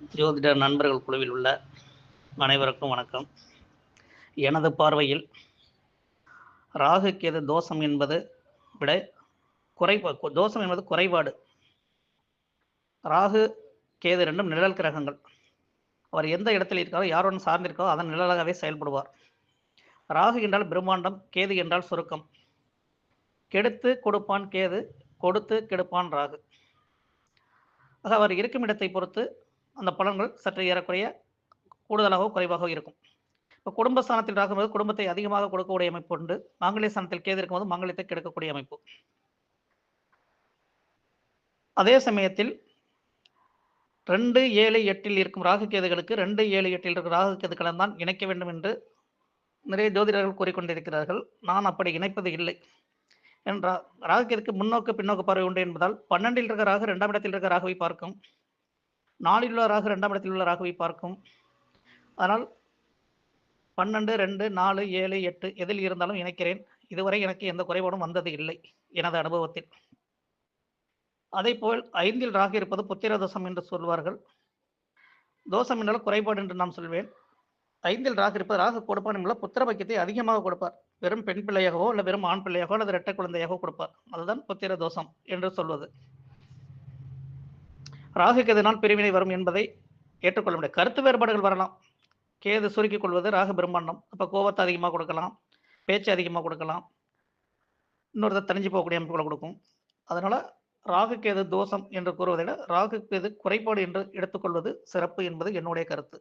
ஜோதிட நண்பர்கள் குழுவில் உள்ள அனைவருக்கும் வணக்கம். எனது பார்வையில் ராகு கேது தோஷம் என்பது விட குறைபா தோஷம் என்பது குறைபாடு. ராகு கேது ரெண்டும் நிழல் கிரகங்கள். அவர் எந்த இடத்தில் இருக்காரோ யாருடன் சார்ந்திருக்காரோ அதன் நிழலாகவே செயல்படுவார். ராகு என்றால் பிரம்மாண்டம் கேது என்றால் சுருக்கம். கெடுத்து கொடுப்பான் கேது கொடுத்து கெடுப்பான் ராகு. ஆக அவர் இருக்கும் இடத்தை பொறுத்து அந்த பலன்கள் சற்று ஏறக்குறைய கூடுதலாகவோ குறைவாகவோ இருக்கும். இப்போ குடும்ப ஸ்தானத்தில் ராகும்போது குடும்பத்தை அதிகமாக கொடுக்கக்கூடிய அமைப்பு உண்டு. மாங்கலிய ஸ்தானத்தில் கேது இருக்கும்போது மாங்கலியத்தை கெடுக்கக்கூடிய அமைப்பு. அதே சமயத்தில் ரெண்டு ஏழு எட்டில் இருக்கும் ராகு கேதுகளுக்கு ரெண்டு ஏழு எட்டில் இருக்கும் ராகு கேதுக்களை தான் இணைக்க வேண்டும் என்று நிறைய ஜோதிடர்கள் கூறிக்கொண்டிருக்கிறார்கள். நான் அப்படி இணைப்பது இல்லை என்றால் ராகுக்கு முன்னோக்கு பின்னோக்கு பார்வை உண்டு என்பதால் பன்னெண்டில் இருக்கிற ராகு இரண்டாம் இடத்தில் இருக்கிற ராகுவை பார்க்கும். நாளில் உள்ள ராகு ரெண்டாம் இடத்தில் உள்ள ராகுவை பார்க்கும். அதனால் பன்னெண்டு ரெண்டு நாலு ஏழு எட்டு எதில் இருந்தாலும் இணைக்கிறேன். இதுவரை எனக்கு எந்த குறைபாடும் வந்தது இல்லை எனது அனுபவத்தில். அதே போல் ஐந்தில் ராகு இருப்பது புத்திர தோஷம் என்று சொல்வார்கள். தோஷம் என்றால் குறைபாடு என்று நான் சொல்வேன். ஐந்தில் ராகு இருப்பது ராகு கொடுப்பான் என்பதால் புத்திர பக்கியத்தை அதிகமாக கொடுப்பார். வெறும் பெண் பிள்ளையாகவோ இல்லை வெறும் ஆண் பிள்ளையாகவோ அல்லது இரட்டை குழந்தையாகவோ கொடுப்பார். அதுதான் புத்திர தோஷம் என்று சொல்வது. ராகு கேதுனால் பிரிவினை வரும் என்பதை ஏற்றுக்கொள்ள முடியாது கருத்து வேறுபாடுகள் வரலாம். கேது சுருக்கிக் கொள்வது ராகு பிரம்மாண்டம். அப்போ கோபத்தை அதிகமாக கொடுக்கலாம். பேச்சு அதிகமாக கொடுக்கலாம். இன்னொருத்தர் தனிஞ்சு போகக்கூடிய அமைப்புகளை கொடுக்கும். அதனால் ராகு கேது தோஷம் என்று கூறுவதை விட ராகு கேது குறைபாடு என்று எடுத்துக்கொள்வது சிறப்பு என்பது என்னுடைய கருத்து.